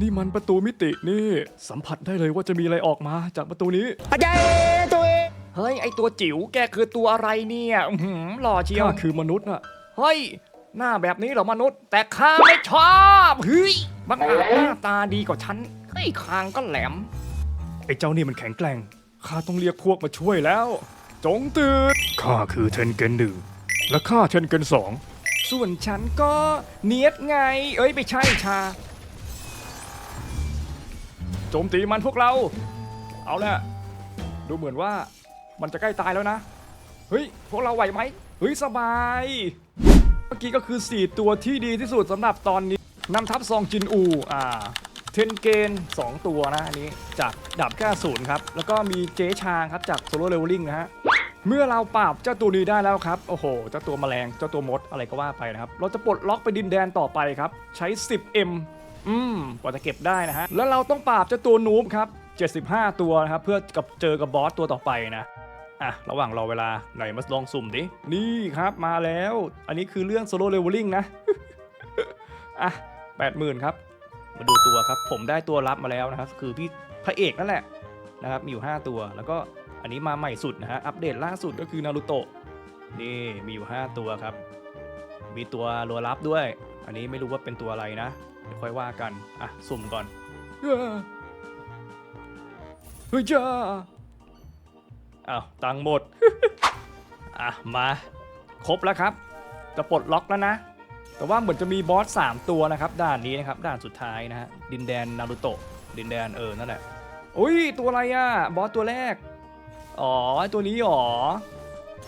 นี่มันประตูมิตินี่ สัมผัสได้เลยว่าจะมีอะไรออกมาจากประตูนี้อาจารย์ตัวเองเฮ้ยไอตัวจิ๋วแกคือตัวอะไรเนี่ยอื้อหือหล่อเชียวข้าคือมนุษย์น่ะ เฮ้ย หน้าแบบนี้เหรอมนุษย์ แต่ข้าไม่ชอบเฮ้ยบางอาจหน้าตาดีกว่าฉันเฮ้ยคางก็แหลม ไอ้เจ้านี่มันแข็งแกร่ง ข้าต้องเรียกพวกมาช่วยแล้ว จงตื่น ข้าคือเทนเกนหนึ่ง และข้าเทนเกนสอง ส่วนฉันก็เนียดไง เอ้ยไม่ใช่ชา โจมตีมันพวกเรา เอาละดูเหมือนว่ามันจะใกล้ตายแล้วนะ เฮ้ย พวกเราไหวไหมเฮ้ย สบาย เมื่อกี้ก็คือ 4 ตัวที่ดีที่สุดสำหรับตอนนี้นำทัพซองจินอู อ่า เทนเกน 2 ตัวนะอันนี้ จากดาบแค่ศูนย์ครับ แล้วก็มีเจชางครับ จากโซโลเลเวลลิ่งนะฮะ เมื่อเราปราบเจ้าตัวนี้ได้แล้วครับ โอ้โห เจ้าตัวแมลง เจ้าตัวมด อะไรก็ว่าไปนะครับ เราจะปลดล็อกไปดินแดนต่อไปครับ ใช้ 10M อืม กว่าจะเก็บได้นะฮะ แล้วเราต้องปราบเจ้าตัวนูบครับ 75 ตัวนะครับ เพื่อกับเจอกับบอสตัวต่อไปนะ อะ ระหว่างรอเวลาไหนมาลองสุ่มดิ นี่ครับ มาแล้ว อันนี้คือเรื่องโซโลเลเวลลิ่งนะ อะ80,000ครับ มาดูตัวครับ ผมได้ตัวรับมาแล้วนะครับ คือพี่พระเอกนั่นแหละนะครับ มีอยู่ 5 ตัว แล้วก็ อันนี้มาใหม่สุดนะฮะ อัปเดตล่าสุดก็คือนารูโตะ นี่มีอยู่ 5 ตัวครับ มีตัวรัวรับด้วย อันนี้ไม่รู้ว่าเป็นตัวอะไรนะ เดี๋ยวค่อยว่ากัน อะ สุ่มก่อน เฮ้ยจ้าอ้าวตังหมด อะ มา ครบแล้วครับ จะปลดล็อกแล้วนะ แต่ว่าเหมือนจะมีบอส 3 ตัวนะครับ ด่านนี้นะครับ ด่านสุดท้ายนะฮะ ดินแดนนารูโตะ ดินแดนเออ นั่นแหละ อุ้ย ตัวอะไรอะ บอสตัวแรก อ๋อไอตัวนี้หรอ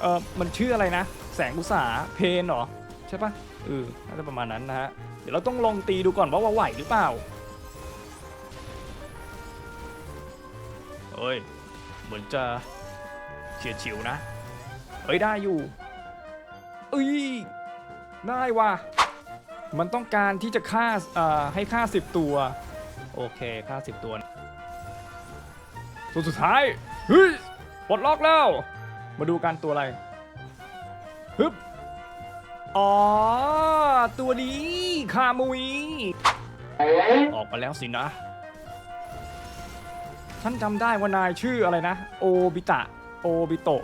เออมันชื่ออะไรนะ แสงอุตสาเพนเหรอ ใช่ปะเออน่าจะประมาณนั้นนะฮะ เดี๋ยวเราต้องลองตีดูก่อนว่าว่าไหวหรือเปล่าเอ้ย เหมือนจะเฉียดฉิวนะ เอ้ยได้อยู่ เอ้ยได้ว่ะ มันต้องการที่จะฆ่าเอ่อให้ฆ่า10ตัว โอเคฆ่า10ตัว ตัวสุดท้าย เฮ้ย ปลดล็อกแล้ว มาดูกันตัวอะไรฮึบอ๋อ ตัวนี้คามุย ออกมาแล้วสินะ ฉันจำได้ว่านายชื่ออะไรนะ โอบิตะ โอบิโตะ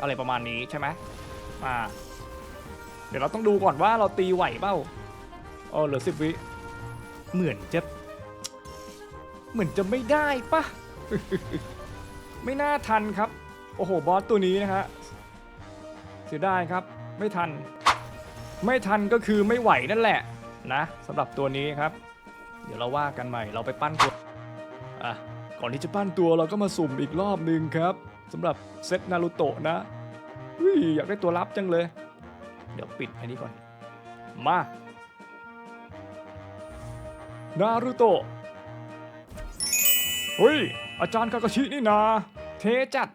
อะไรประมาณนี้ใช่ไหมมาเดี๋ยวเราต้องดูก่อนว่าเราตีไหวเปล่าเออเหลือสิบวิ เหมือนจะ เหมือนจะไม่ได้ปะ ไม่น่าทันครับ โอ้โห บอสตัวนี้นะฮะเสียดายครับ ไม่ทัน ไม่ทันก็คือไม่ไหวนั่นแหละนะสำหรับตัวนี้ครับ เดี๋ยวเราว่ากันใหม่ เราไปปั้นตัวอะก่อนที่จะปั้นตัวเราก็มาสุ่มอีกรอบหนึ่งครับสำหรับเซตนารูโตะนะอุ้ยอยากได้ตัวลับจังเลย เดี๋ยวปิดอันนี้ก่อน มานารูโตะเฮ้ยอาจารย์คากาชินี่นา เทจัด